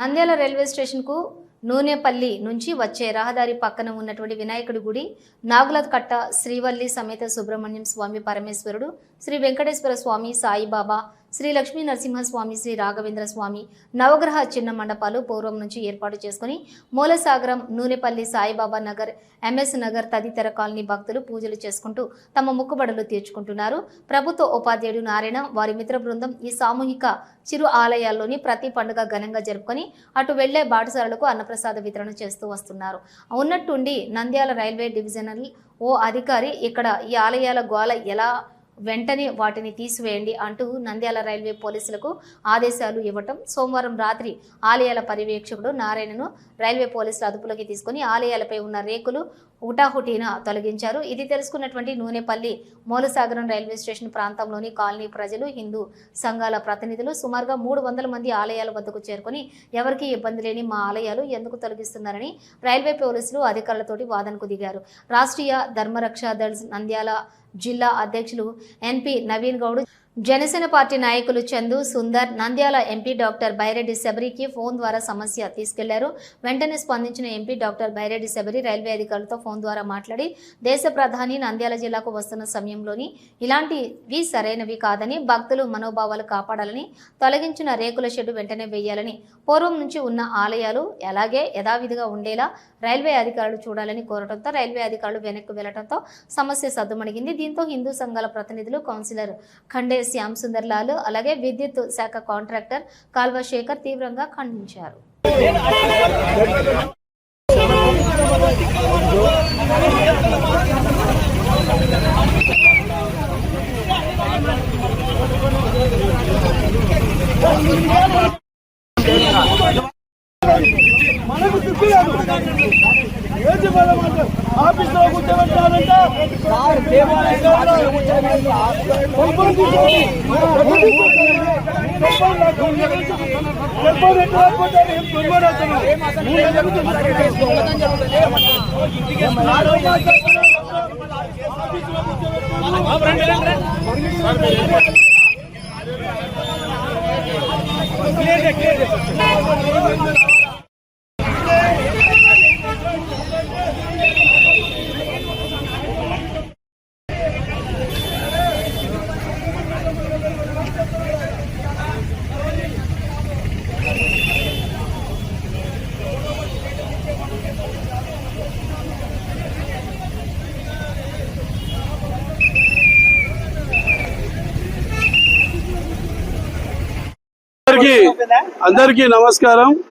Nandyal railway స్టేషన్కు నూనెపల్లి నుంచి వచ్చే రహదారి పక్కన ఉన్నటువంటి వినాయకుడి గుడి నాగులత్ కట్ట శ్రీవల్లి సమేత సుబ్రహ్మణ్యం స్వామి పరమేశ్వరుడు శ్రీ వెంకటేశ్వర స్వామి సాయిబాబా శ్రీ లక్ష్మీ నరసింహస్వామి శ్రీ రాఘవేంద్ర స్వామి నవగ్రహ చిన్న మండపాలు పూర్వం నుంచి ఏర్పాటు చేసుకుని మూలసాగరం నూనెపల్లి సాయిబాబా నగర్ ఎంఎస్ నగర్ తదితర కాలనీ భక్తులు పూజలు చేసుకుంటూ తమ మొక్కుబడులు తీర్చుకుంటున్నారు. ప్రభుత్వ ఉపాధ్యాయుడు నారాయణ వారి మిత్ర బృందం ఈ సామూహిక చిరు ఆలయాల్లోని ప్రతి పండుగ ఘనంగా జరుపుకొని అటు వెళ్ళే బాటసారులకు అన్నప్రసాద వితరణ చేస్తూ వస్తున్నారు. ఉన్నట్టుండి నంద్యాల రైల్వే డివిజనల్ ఓ అధికారి ఇక్కడ ఈ ఆలయాల గోల ఎలా వెంటనే వాటిని తీసివేయండి అంటూ నంద్యాల రైల్వే పోలీసులకు ఆదేశాలు ఇవ్వటం సోమవారం రాత్రి ఆలయాల పర్యవేక్షకుడు నారాయణను రైల్వే పోలీసులు అదుపులోకి తీసుకుని ఆలయాలపై ఉన్న రేకులు హుటాహుటీన తొలగించారు. ఇది తెలుసుకున్నటువంటి నూనెపల్లి మూలసాగరం రైల్వే స్టేషన్ ప్రాంతంలోని కాలనీ ప్రజలు హిందూ సంఘాల ప్రతినిధులు సుమారుగా మూడు వందల మంది ఆలయాల వద్దకు చేరుకొని ఎవరికీ ఇబ్బంది లేని మా ఆలయాలు ఎందుకు తొలగిస్తున్నారని రైల్వే పోలీసులు అధికారులతోటి వాదనకు దిగారు. రాష్ట్రీయ ధర్మరక్షా దళ్ నంద్యాల జిల్లా అధ్యక్షులు N P Naveen Goud Janasena party నాయకులు చందు సుందర్ నంద్యాల ఎంపీ డాక్టర్ బైరెడ్డి శబరికి ఫోన్ ద్వారా సమస్య తీసుకెళ్ళారు. వెంటనే స్పందించిన MP doctor Byreddy Shabari railway అధికారులతో ఫోన్ ద్వారా మాట్లాడి దేశ ప్రధాని నంద్యాల జిల్లాకు వస్తున్న సమయంలోని ఇలాంటివి సరైనవి కాదని భక్తులు మనోభావాలు కాపాడాలని తొలగించిన రేకుల షెడ్డు వెంటనే వేయాలని పూర్వం నుంచి ఉన్న ఆలయాలు ఎలాగే యథావిధిగా ఉండేలా రైల్వే అధికారులు చూడాలని కోరడంతో రైల్వే అధికారులు వెనక్కి వెళ్ళడంతో సమస్య సద్దుమణిగింది. దీంతో హిందూ సంఘాల ప్రతినిధులు కౌన్సిలర్ ఖండే శ్యామ్ సుందర్ లాల్ అలాగే విద్యుత్ శాఖ కాంట్రాక్టర్ కాల్వ శేఖర్ తీవ్రంగా ఖండించారు. మనకు తిప్పి లేదు. ఏం వస్తున్నారు? ఊళ్ళో జరుగుతుంది. ఆడో అందరికీ నమస్కారం.